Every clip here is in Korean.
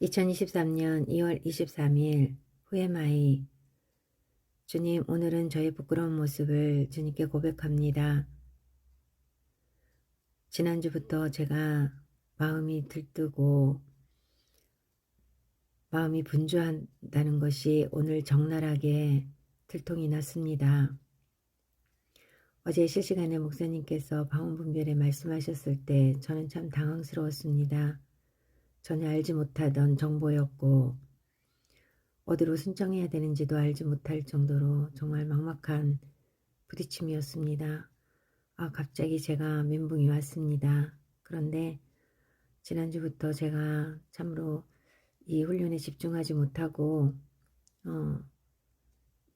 2023년 2월 23일 후에마이 주님 오늘은 저의 부끄러운 모습을 주님께 고백합니다. 지난주부터 제가 마음이 들뜨고 마음이 분주한다는 것이 오늘 적나라하게 들통이 났습니다. 어제 실시간에 목사님께서 방언분별에 말씀하셨을 때 저는 참 당황스러웠습니다. 전혀 알지 못하던 정보였고 어디로 순정해야 되는지도 알지 못할 정도로 정말 막막한 부딪힘이었습니다. 아 갑자기 제가 멘붕이 왔습니다. 그런데 지난주부터 제가 참으로 이 훈련에 집중하지 못하고 어,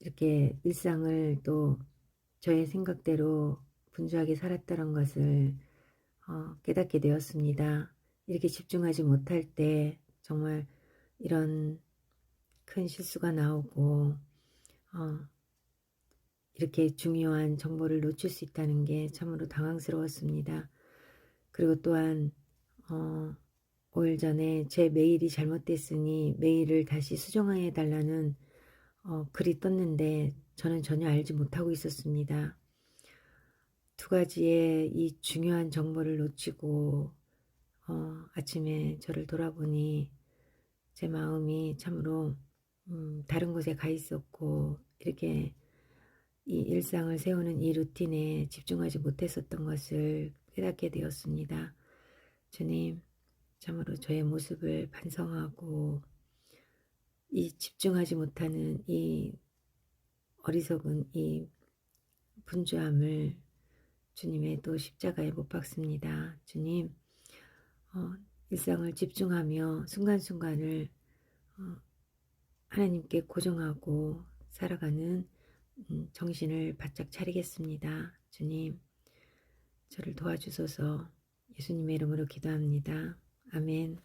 이렇게 일상을 또 저의 생각대로 분주하게 살았다는 것을 어, 깨닫게 되었습니다. 이렇게 집중하지 못할 때 정말 이런 큰 실수가 나오고 어, 이렇게 중요한 정보를 놓칠 수 있다는 게 참으로 당황스러웠습니다. 그리고 또한 어, 5일 전에 제 메일이 잘못됐으니 메일을 다시 수정해 달라는 어, 글이 떴는데 저는 전혀 알지 못하고 있었습니다. 두 가지의 이 중요한 정보를 놓치고 어, 아침에 저를 돌아보니 제 마음이 참으로 음, 다른 곳에 가 있었고 이렇게 이 일상을 세우는 이 루틴에 집중하지 못했었던 것을 깨닫게 되었습니다. 주님, 참으로 저의 모습을 반성하고 이 집중하지 못하는 이 어리석은 이 분주함을 주님의 또 십자가에 못 박습니다. 주님, 어, 일상을 집중하며 순간순간을 어, 하나님께 고정하고 살아가는 음, 정신을 바짝 차리겠습니다. 주님, 저를 도와주소서 예수님의 이름으로 기도합니다. 아멘.